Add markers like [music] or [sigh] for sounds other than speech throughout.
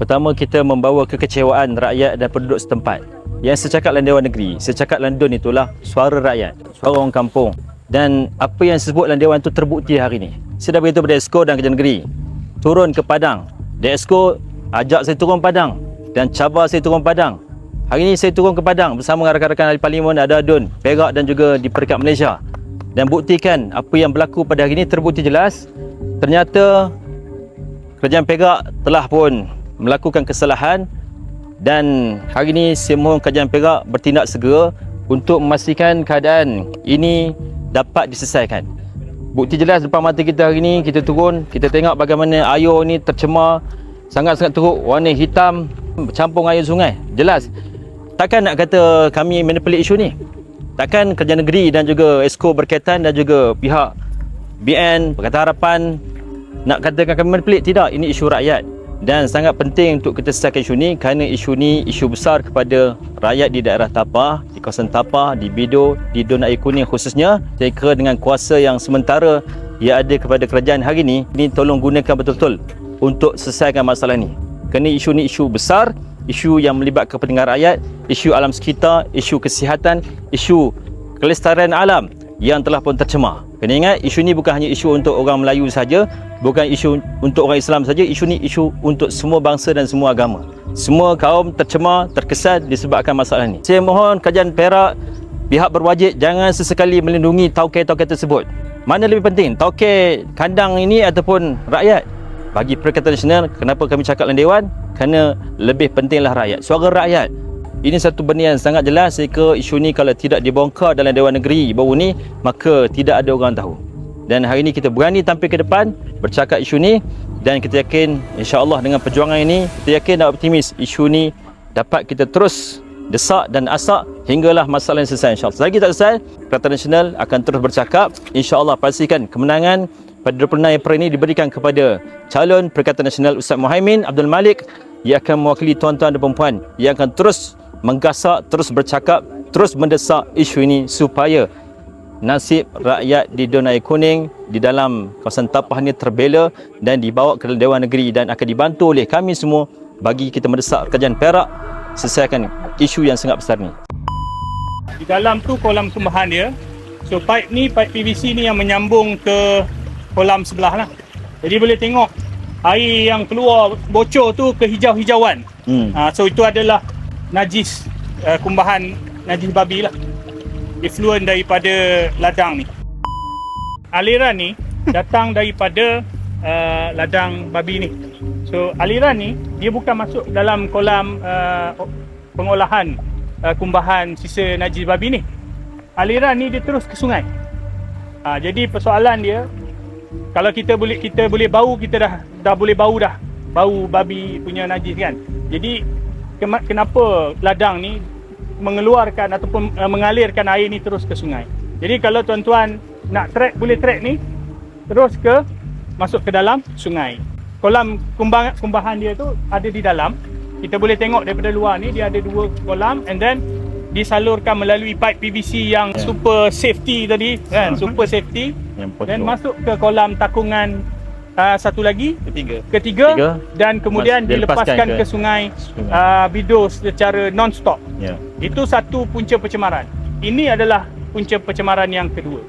Pertama kita membawa kekecewaan rakyat dan penduduk setempat. Yang saya cakap dalam Dewan Negeri, saya cakap DUN itulah suara rakyat, suara orang kampung. Dan apa yang disebut dalam Dewan itu terbukti hari ini. Saya dah beritahu kepada Esko dan Kerajaan Negeri, turun ke Padang. Dan Esko ajak saya turun Padang dan cabar saya turun Padang. Hari ini saya turun ke Padang bersama dengan rakan-rakan ahli parlimen ada DUN, Perak dan juga di Peringkat Malaysia. Dan buktikan apa yang berlaku pada hari ini terbukti jelas. Ternyata Kerajaan Perak telah pun melakukan kesalahan dan hari ini saya mohon Kerajaan Perak bertindak segera untuk memastikan keadaan ini dapat diselesaikan. Bukti jelas depan mata kita hari ini, kita turun, kita tengok bagaimana air ini tercemar, sangat-sangat teruk, warna hitam, bercampur air sungai. Jelas. Takkan nak kata kami manipulate isu ni? Takkan Kerajaan Negeri dan juga ESCO berkaitan dan juga pihak BN, Perkataan Harapan nak katakan kami manipulate? Tidak, ini isu rakyat dan sangat penting untuk kita selesaikan isu ni kerana isu ni isu besar kepada rakyat di daerah Tapah, di kawasan Tapah, di Bido, di Dun Air Kuning khususnya. Kira dengan kuasa yang sementara yang ada kepada kerajaan hari ini, ini tolong gunakan betul-betul untuk selesaikan masalah ni. Kerana isu ni isu besar, isu yang melibatkan kepentingan rakyat, isu alam sekitar, isu kesihatan, isu kelestarian alam yang telah pun tercemar. Kena ingat isu ni bukan hanya isu untuk orang Melayu saja, bukan isu untuk orang Islam saja, isu ni isu untuk semua bangsa dan semua agama. Semua kaum tercemar, terkesan disebabkan masalah ni. Saya mohon kajian Perak pihak berwajib jangan sesekali melindungi tauke-tauke tersebut. Mana lebih penting, tauke kandang ini ataupun rakyat? Bagi Perikatan Nasional, kenapa kami cakap dalam Dewan? Kerana lebih pentinglah rakyat. Suara rakyat ini satu benda yang sangat jelas Sehingga isu ni kalau tidak dibongkar dalam Dewan Negeri baru ni Maka tidak ada orang tahu. Dan hari ini kita berani tampil ke depan Bercakap isu ni Dan kita yakin insyaAllah dengan perjuangan ini Kita yakin dan optimis isu ni Dapat kita terus desak dan asak Hinggalah masalah yang selesai insyaAllah. Selagi tak selesai Peraturan Nasional akan terus bercakap. InsyaAllah pastikan kemenangan pada 26 April ini diberikan kepada calon Perikatan Nasional Ustaz Muhaimin Abdul Malik yang akan mewakili tuan-tuan dan puan yang akan terus menggasak, terus bercakap, terus mendesak isu ini supaya nasib rakyat di Dun Air Kuning di dalam kawasan Tapah ini terbela dan dibawa ke Dewan Negeri dan akan dibantu oleh kami semua bagi kita mendesak kerajaan Perak selesaikan isu yang sangat besar ni. Di dalam tu kolam sumbahan dia. So pipe ni, pipe PVC ni yang menyambung ke kolam sebelah lah. Jadi boleh tengok air yang keluar bocor tu ke hijau-hijauan. Hmm. Ha, so itu adalah najis uh, kumbahan najis babi lah. Effluent daripada ladang ni. Aliran ni [laughs] datang daripada uh, ladang babi ni. So aliran ni dia bukan masuk dalam kolam uh, pengolahan uh, kumbahan sisa najis babi ni. Aliran ni dia terus ke sungai. Uh, jadi persoalan dia kalau kita boleh kita boleh bau kita dah dah boleh bau dah bau babi punya najis kan jadi kenapa ladang ni mengeluarkan ataupun uh, mengalirkan air ni terus ke sungai. Jadi kalau tuan-tuan nak track boleh track ni terus ke masuk ke dalam sungai. Kolam kumbang kumbahan dia tu ada di dalam. Kita boleh tengok daripada luar ni dia ada dua kolam and then disalurkan melalui pipe PVC yang yeah. super safety tadi kan, uh-huh. super safety. Dan masuk ke kolam takungan uh, satu lagi ketiga ketiga Tiga. dan kemudian Mas, dilepaskan, ke, ke sungai, sungai. Uh, Bido secara non stop yeah. itu satu punca pencemaran ini adalah punca pencemaran yang kedua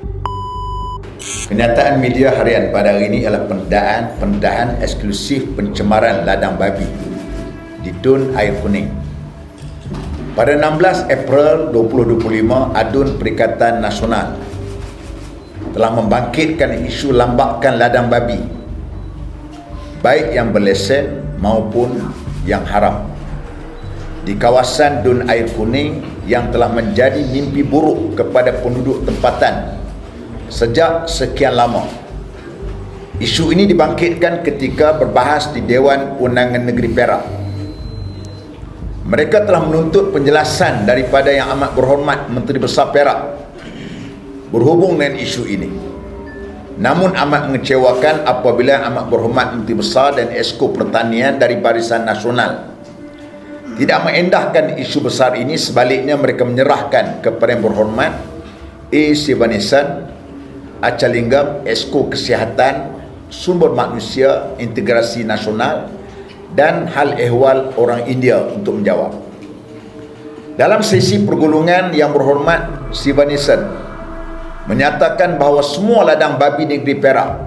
Kenyataan media harian pada hari ini ialah pendahan pendahan eksklusif pencemaran ladang babi di Dun Air Kuning. Pada 16 April 2025, Adun Perikatan Nasional telah membangkitkan isu lambakan ladang babi baik yang berlesen maupun yang haram di kawasan Dun Air Kuning yang telah menjadi mimpi buruk kepada penduduk tempatan sejak sekian lama. Isu ini dibangkitkan ketika berbahas di Dewan Undangan Negeri Perak. Mereka telah menuntut penjelasan daripada Yang Amat Berhormat Menteri Besar Perak berhubung dengan isu ini. Namun amat mengecewakan apabila amat berhormat Menteri Besar dan Esko Pertanian dari Barisan Nasional tidak mengendahkan isu besar ini sebaliknya mereka menyerahkan kepada yang berhormat A. Sivanisan Acalinggam Esko Kesihatan Sumber Manusia Integrasi Nasional dan hal ehwal orang India untuk menjawab. Dalam sesi pergulungan yang berhormat Stevenson menyatakan bahawa semua ladang babi negeri Perak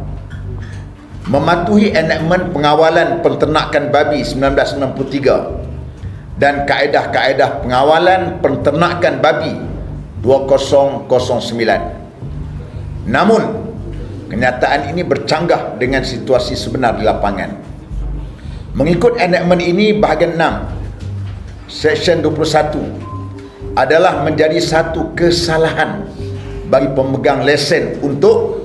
mematuhi enakmen pengawalan penternakan babi 1993 dan kaedah-kaedah pengawalan penternakan babi 2009. Namun, kenyataan ini bercanggah dengan situasi sebenar di lapangan. Mengikut enakmen ini bahagian 6 Seksyen 21 adalah menjadi satu kesalahan bagi pemegang lesen untuk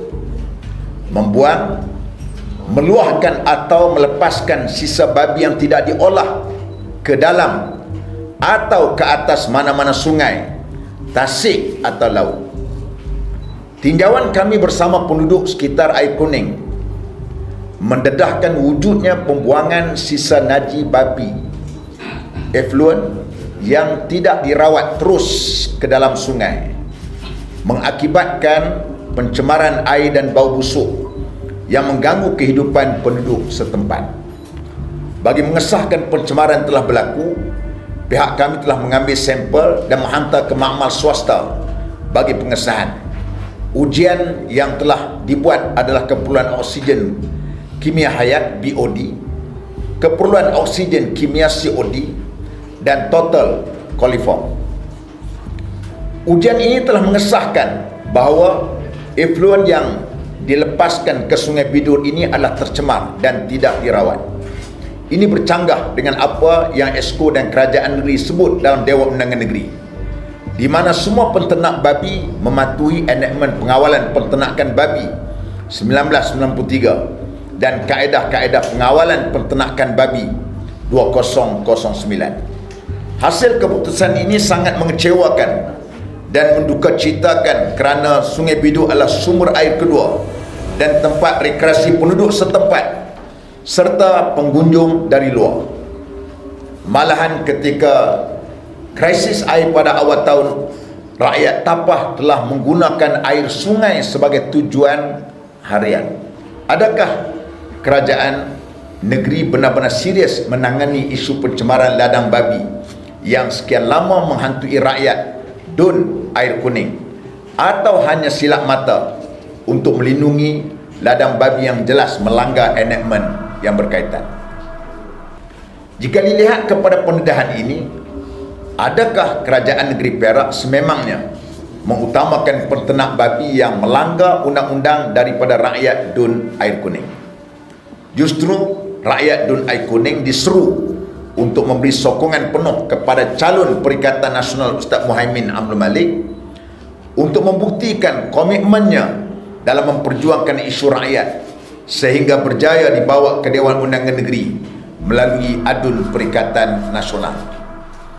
membuang, meluahkan atau melepaskan sisa babi yang tidak diolah ke dalam atau ke atas mana-mana sungai, tasik atau laut. Tinjauan kami bersama penduduk sekitar air kuning mendedahkan wujudnya pembuangan sisa naji babi efluen yang tidak dirawat terus ke dalam sungai mengakibatkan pencemaran air dan bau busuk yang mengganggu kehidupan penduduk setempat. Bagi mengesahkan pencemaran telah berlaku, pihak kami telah mengambil sampel dan menghantar ke makmal swasta bagi pengesahan. Ujian yang telah dibuat adalah keperluan oksigen kimia hayat BOD, keperluan oksigen kimia COD dan total coliform. Ujian ini telah mengesahkan bahawa efluen yang dilepaskan ke Sungai Bidur ini adalah tercemar dan tidak dirawat. Ini bercanggah dengan apa yang Esko dan Kerajaan Negeri sebut dalam Dewan Undangan Negeri di mana semua penternak babi mematuhi enakmen pengawalan penternakan babi 1993 dan kaedah-kaedah pengawalan penternakan babi 2009. Hasil keputusan ini sangat mengecewakan dan menduka citakan kerana Sungai Bidu adalah sumber air kedua dan tempat rekreasi penduduk setempat serta pengunjung dari luar. Malahan ketika krisis air pada awal tahun, rakyat Tapah telah menggunakan air sungai sebagai tujuan harian. Adakah kerajaan negeri benar-benar serius menangani isu pencemaran ladang babi yang sekian lama menghantui rakyat dun air kuning atau hanya silap mata untuk melindungi ladang babi yang jelas melanggar enactment yang berkaitan. Jika dilihat kepada pendedahan ini, adakah kerajaan negeri Perak sememangnya mengutamakan penternak babi yang melanggar undang-undang daripada rakyat dun air kuning? Justru rakyat dun air kuning diseru untuk memberi sokongan penuh kepada calon Perikatan Nasional Ustaz Muhaimin Abdul Malik untuk membuktikan komitmennya dalam memperjuangkan isu rakyat sehingga berjaya dibawa ke Dewan Undangan Negeri melalui adun Perikatan Nasional.